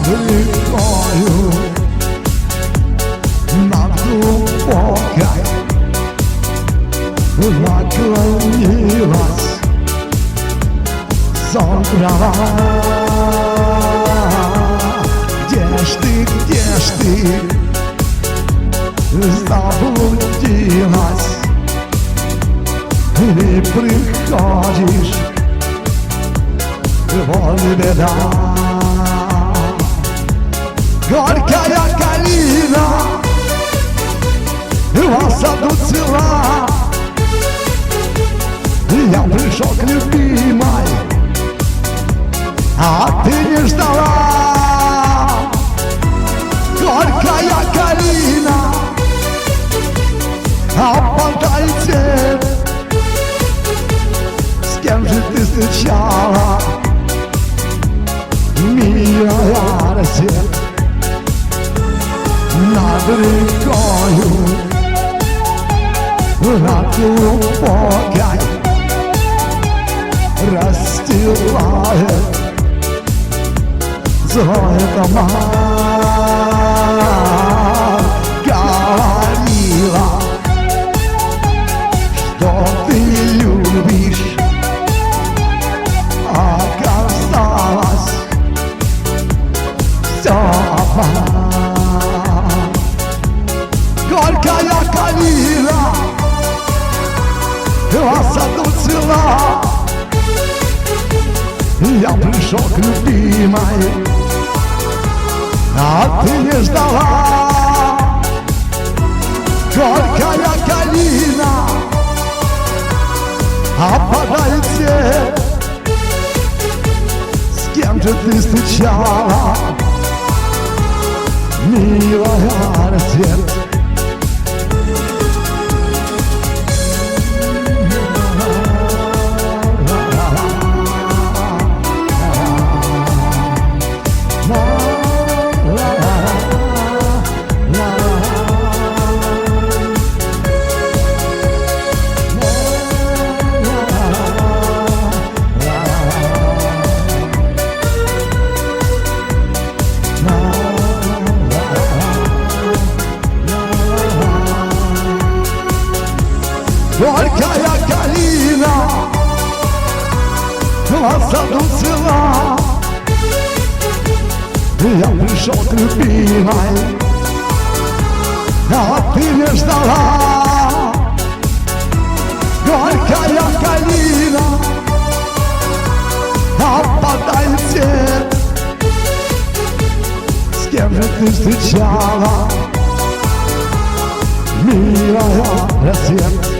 рекою Над глубокой наклонилась сон трава Где ж ты, где ж ты? Заблудилась. Или приходишь? Вот беда Горькая калина В саду цела Я пришел к любимой А ты не ждала. Горькая калина Опадайте С кем же ты встречала? Милая Россия Рекою Над глубокой Расстилает Злое дома Говорила Что ты любишь? Оказалось Все обман Горькая калина. В саду цвела Я пришел к любимой А ты не ждала. Горькая калина Опадает свет. С кем же ты встречала? Милая рассвет Горькая калина Глаза ну, дусила Я пришел к любимой А ты не ждала. Горькая калина а Опадайте С кем же ты встречала? Милая рассвет